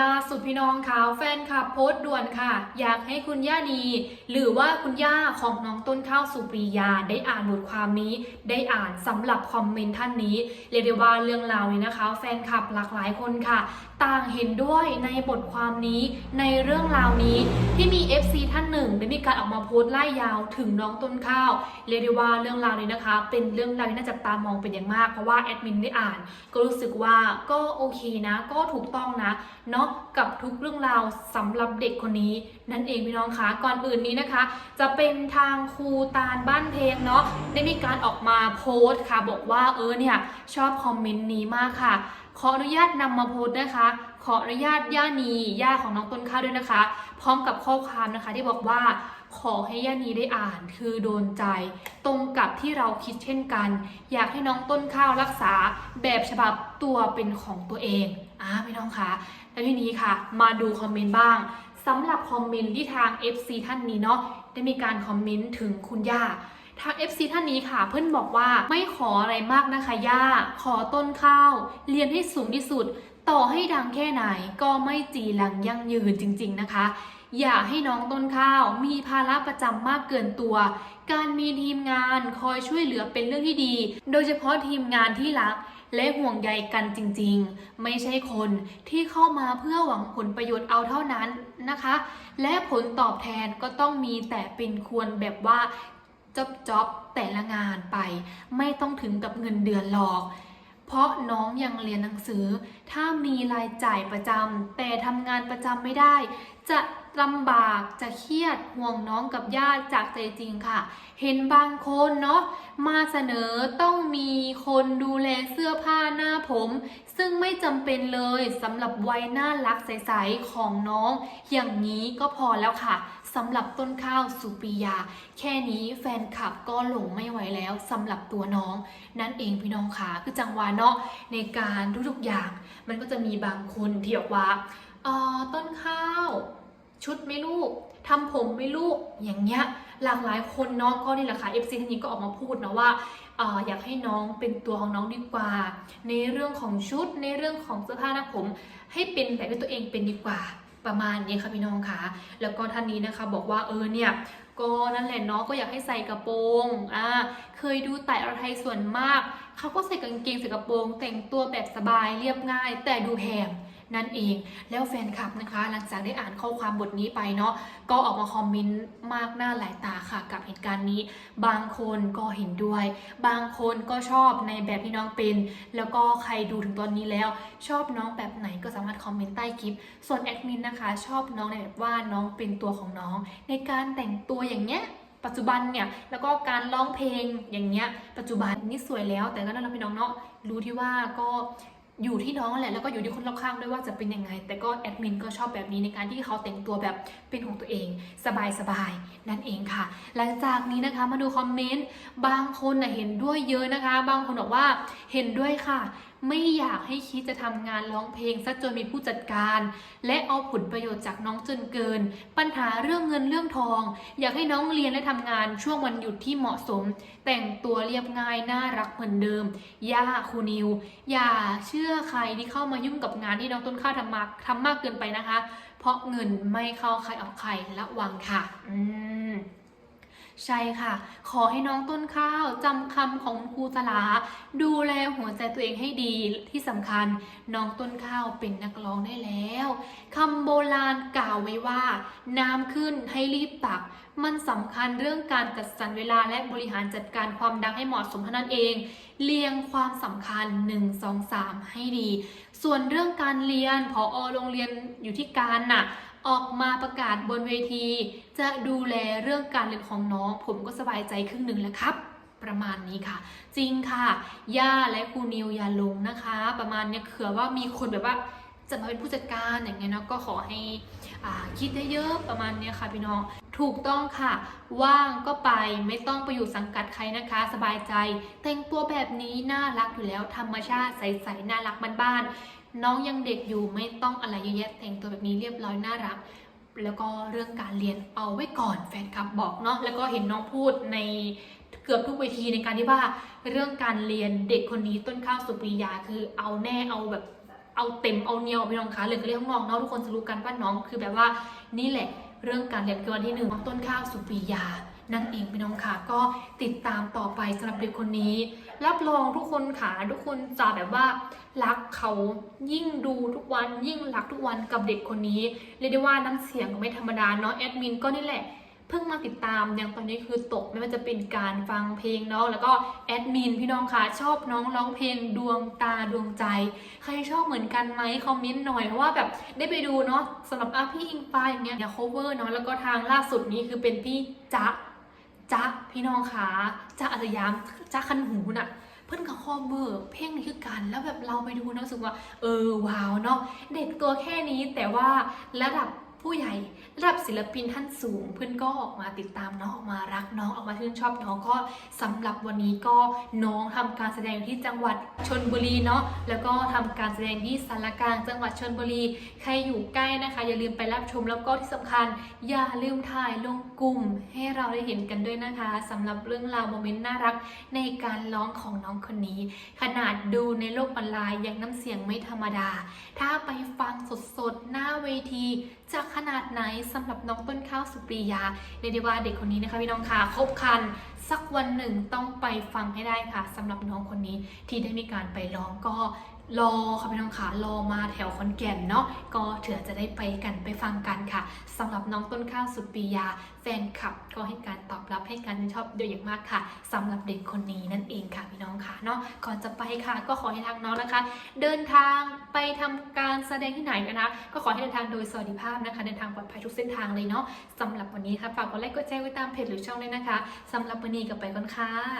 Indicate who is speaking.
Speaker 1: ล่าสุดพี่น้องค่ะแฟนคลับโพสต์ด่วนค่ะ อยากให้คุณย่านีหรือว่าคุณย่าของน้องต้นข้าวสุปรียาได้อ่านบทความนี้ ได้อ่านสำหรับคอมเมนต์ท่านนี้เรียกได้ว่าเรื่องราวนี้นะคะ แฟนคลับหลากหลายคนค่ะ ต่างเห็นด้วยในบทความนี้ในเรื่องราวนี้ที่มี FC ท่านหนึ่งได้มีการออกมาโพสต์ไล่ยาวถึงน้องต้นข้าวเรียกได้ว่าเรื่องราวนี้นะคะ เป็นเรื่องราวที่น่าจับตามองเป็นอย่างมากเพราะว่าแอดมินได้อ่าน ก็รู้สึกว่าก็โอเคนะ ก็ถูกต้องนะเนาะกับทุกเรื่องราวสำหรับเด็กคนนี้ นั่นเองพี่น้องคะก่อนอื่นนี้นะคะ จะเป็นทางครูตาลบ้านเพลงเนาะได้มีการออกมาโพสต์ค่ะ บอกว่าเออเนี่ยชอบคอมเมนต์นี้มากค่ะ ขออนุญาตนำมาโพสต์นะคะ ขออนุญาตย่านีย่าของน้องต้นข้าวด้วยนะคะ พร้อมกับข้อความนะคะที่บอกว่าขอให้ย่านีได้อ่านคือโดนใจ ตรงกับที่เราคิดเช่นกัน อยากให้น้องต้นข้าวรักษาแบบฉบับตัวเป็นของตัวเอง อ่าพี่น้องคะแล้วทีนี้ค่ะ มาดูคอมเมนต์บ้างสำหรับคอมเมนต์ที่ทาง FC ท่านนี้เนาะได้มีการคอมเมนต์ถึงคุณย่าทาง FC ท่านนี้ค่ะ เพื่อนบอกว่าไม่ขออะไรมากนะคะย่า ขอต้นข้าว เรียนให้สูงที่สุด ต่อให้ดังแค่ไหนก็ไม่จีหลังยั่งยืนจริง ๆนะคะ อย่าให้น้องต้นข้าว มีภาระประจำมากเกินตัว การมีทีมงานคอยช่วยเหลือเป็นเรื่องที่ดี โดยเฉพาะทีมงานที่รัก และห่วงใยกันจริงๆ ไม่ใช่คนที่เข้ามาเพื่อหวังผลประโยชน์เอาเท่านั้นนะคะ และผลตอบแทนก็ต้องมีแต่เป็นควรแบบว่าจอบจอบแต่ละงานไป ไม่ต้องถึงกับเงินเดือนหรอก เพราะน้องยังเรียนหนังสือ ถ้ามีรายจ่ายประจำแต่ทำงานประจำไม่ได้ จะ ลำบากจะเครียดห่วงน้องกับญาติจากใจจริงค่ะ เห็นบางคนเนาะมาเสนอต้องมีคนดูแลเสื้อผ้าหน้าผม ซึ่งไม่จำเป็นเลยสำหรับวัยน่ารักใสๆของน้อง อย่างนี้ก็พอแล้วค่ะสำหรับต้นข้าวสุปียา แค่นี้แฟนคลับก็หลงไม่ไหวแล้วสำหรับตัวน้อง นั่นเองพี่น้องค่ะคือจังหวะเนาะในการทุกๆอย่าง มันก็จะมีบางคนที่บอกว่าอ่อต้นข้าว ชุดไม่ลูกทำผมไม่ลูกอย่างเงี้ยหลากหลายคนเนาะก็นี่แหละค่ะ FC ท่านนี้ก็ออกมาพูดนะว่าออยากให้น้องเป็นตัวของน้องดีกว่า ในเรื่องของชุดในเรื่องของเสื้อผ้าหน้าผม ให้เป็นแบบที่ตัวเองเป็นดีกว่าประมาณนี้ค่ะพี่น้องค่ะ แล้วก็ท่านนี้นะคะบอกว่าเออเนี่ยก็นั่นแหละเนาะก็อยากให้ใส่กระโปรงอ่าเคยดูแต่อรไทยส่วนมากเขาก็ใส่กางเกงใส่กระโปรง แต่งตัวแบบสบายเรียบง่าย แต่ดูแพง นั่นเอง แล้วแฟนคลับนะคะ หลังจากได้อ่านข้อความบทนี้ไปเนาะก็ออกมาคอมเมนต์มากหน้าหลายตาค่ะ กับเหตุการณ์นี้ บางคนก็เห็นด้วย บางคนก็ชอบในแบบที่น้องเป็น แล้วก็ใครดูถึงตอนนี้แล้ว ชอบน้องแบบไหนก็สามารถคอมเมนต์ใต้คลิป ส่วนแอดมินนะคะ ชอบน้องในแบบว่าน้องเป็นตัวของน้อง ในการแต่งตัวอย่างเงี้ยปัจจุบันเนี่ย แล้วก็การร้องเพลงอย่างเงี้ย ปัจจุบันนี่สวยแล้วแต่ก็นั่นแหละพี่น้องเนาะรู้ที่ว่าก็ อยู่ที่น้องแหละแล้วก็อยู่ที่คนรอบข้างด้วยว่าจะเป็นยังไง แต่ก็แอดมินก็ชอบแบบนี้ในการที่เขาแต่งตัวแบบเป็นของตัวเอง สบายๆนั่นเองค่ะ หลังจากนี้นะคะมาดูคอมเมนต์บางคนนะเห็นด้วยเยอะนะคะ บางคนบอกว่าเห็นด้วยค่ะ ไม่อยากให้คิดจะทำงานร้องเพลงซะจนมีผู้จัดการ และเอาผลประโยชน์จากน้องจนเกิน ปัญหาเรื่องเงินเรื่องทอง อยากให้น้องเรียนและทำงานช่วงวันหยุดที่เหมาะสม แต่งตัวเรียบง่ายน่ารักเหมือนเดิม ย่าครูนิว อย่าเชื่อใครที่เข้ามายุ่งกับงานที่น้องต้นข้าวทำมากทำมากเกินไปนะคะ เพราะเงินไม่เข้าใครออกใครระวังค่ะ อืม ใช่ค่ะ ขอให้น้องต้นข้าวจำคำของครูสลา ดูแลหัวใจตัวเองให้ดีที่สำคัญ น้องต้นข้าวเป็นนักร้องได้แล้วคำโบราณกล่าวไว้ว่า น้ำขึ้นให้รีบตัก มันสำคัญเรื่องการจัดสรรเวลาและบริหารจัดการความดังให้เหมาะสมเท่านั้นเอง เรียงความสำคัญ 1 2 3 ให้ดี ส่วนเรื่องการเรียนพอโรงเรียนอยู่ที่การน่ะ ออกมาประกาศบนเวที จะดูแลเรื่องการเรียนของน้อง ผมก็สบายใจครึ่งหนึ่งแล้วครับ ประมาณนี้ค่ะ จริงค่ะย่าและครูนิวอย่าลงนะคะ ประมาณเนี้ยเผื่อว่ามีคนแบบว่าจะมาเป็นผู้จัดการอย่างเงี้ยเนาะก็ขอให้อ่าคิดเยอะๆประมาณเนี้ยค่ะพี่น้องถูกต้องค่ะ ว่างก็ไปไม่ต้องไปอยู่สังกัดใครนะคะ สบายใจ แต่งตัวแบบนี้น่ารักอยู่แล้วธรรมชาติใสๆน่ารักบ้านๆ น้องยังเด็กอยู่ไม่ต้องอะไรเยอะแยะแต่งตัวแบบนี้เรียบร้อยน่ารัก แล้วก็เรื่องการเรียนเอาไว้ก่อนแฟนคลับบอกเนาะแล้วก็เห็นน้องพูดในเกือบทุกเวทีในการที่ว่าเรื่องการเรียนเด็กคนนี้ต้นข้าวสุปรียาคือเอาแน่เอาแบบเอาเต็มเอาเนียวพี่น้องคะเลยก็เรียกน้องเนาะทุกคนจะรู้กันว่าน้องคือแบบว่านี่แหละเรื่องการเรียนคือวันที่หนึ่งน้องต้นข้าวสุปรียา นั่นเองพี่น้องค่ะก็ติดตามต่อไปสำหรับเด็กคนนี้ รับรองทุกคนค่ะทุกคนจะแบบว่ารักเขายิ่งดูทุกวันยิ่งรักทุกวันกับเด็กคนนี้เรียกได้ว่าน้ำเสียงก็ไม่ธรรมดาเนาะแอดมินก็นี่แหละเพิ่งมาติดตามอย่างตอนนี้คือตกไม่ว่าจะเป็นการฟังเพลงเนาะแล้วก็แอดมินพี่น้องค่ะชอบน้องร้องเพลงดวงตาดวงใจ ใครชอบเหมือนกันไหมคอมเมนต์หน่อยเพราะว่าแบบได้ไปดูเนาะสำหรับอาพี่อิงฟ้าอย่างเงี้ยเนี่ย cover เนาะแล้วก็ทางล่าสุดนี้คือเป็นพี่จ๊ะจ๊ะ พี่น้องคะจะอัตยามจะคันหูน่ะเพื่อนกับคอเมอร์เพ่งนี่คือกันแล้วแบบเราไปดูนะรู้สึกว่า เออว้าวเนาะเด็กตัวแค่นี้แต่ว่าระดับ ผู้ใหญ่ระดับศิลปินท่านสูง เพื่อนก็ออกมาติดตามน้องออกมารักน้องออกมาชื่นชอบน้องก็สำหรับวันนี้ก็น้องทำการแสดงที่จังหวัดชนบุรีเนาะแล้วก็ทำการแสดงที่สารกลางจังหวัดชนบุรี ใครอยู่ใกล้นะคะ อย่าลืมไปรับชมแล้วก็ที่สำคัญ อย่าลืมถ่ายลงกลุ่ม ให้เราได้เห็นกันด้วยนะคะสำหรับเรื่องราวโมเมนต์น่ารักในการร้องของน้องคนนี้ ขนาดดูในโลกออนไลน์ยังน้ำเสียงไม่ธรรมดา ถ้าไปฟังสดๆหน้าเวที จะขนาดไหนสำหรับน้องต้นข้าวสุปรียาเรียกได้ว่าเด็กคนนี้นะคะพี่น้องค่ะครบคัน สักวันหนึ่งต้องไปฟังให้ได้ค่ะสำหรับน้องคนนี้ที่ได้มีการไปร้องก็ รอค่ะพี่น้องค่ะรอมาแถวขอนแก่นเนาะก็เถื่อจะได้ไปกันไปฟังกันค่ะสำหรับน้องต้นข้าวสุปียา แฟนคลับก็ให้การตอบรับให้การชอบโดยอย่างมากค่ะสำหรับเด็กคนนี้นั่นเองค่ะพี่น้องค่ะเนาะก่อนจะไปค่ะ ก็ขอให้ทางน้องนะคะ เดินทางไปทำการแสดงที่ไหนกันะก็ขอให้เดินทางโดยสวัสดิภาพนะคะ เดินทางปลอดภัยทุกเส้นทางเลยเนาะสำหรับวันนี้ค่ะฝากกดไลค์กดแชร์ไว้ตามเพจหรือช่องด้วยนะคะสำหรับวันนี้ก็ไปก่อนค่ะ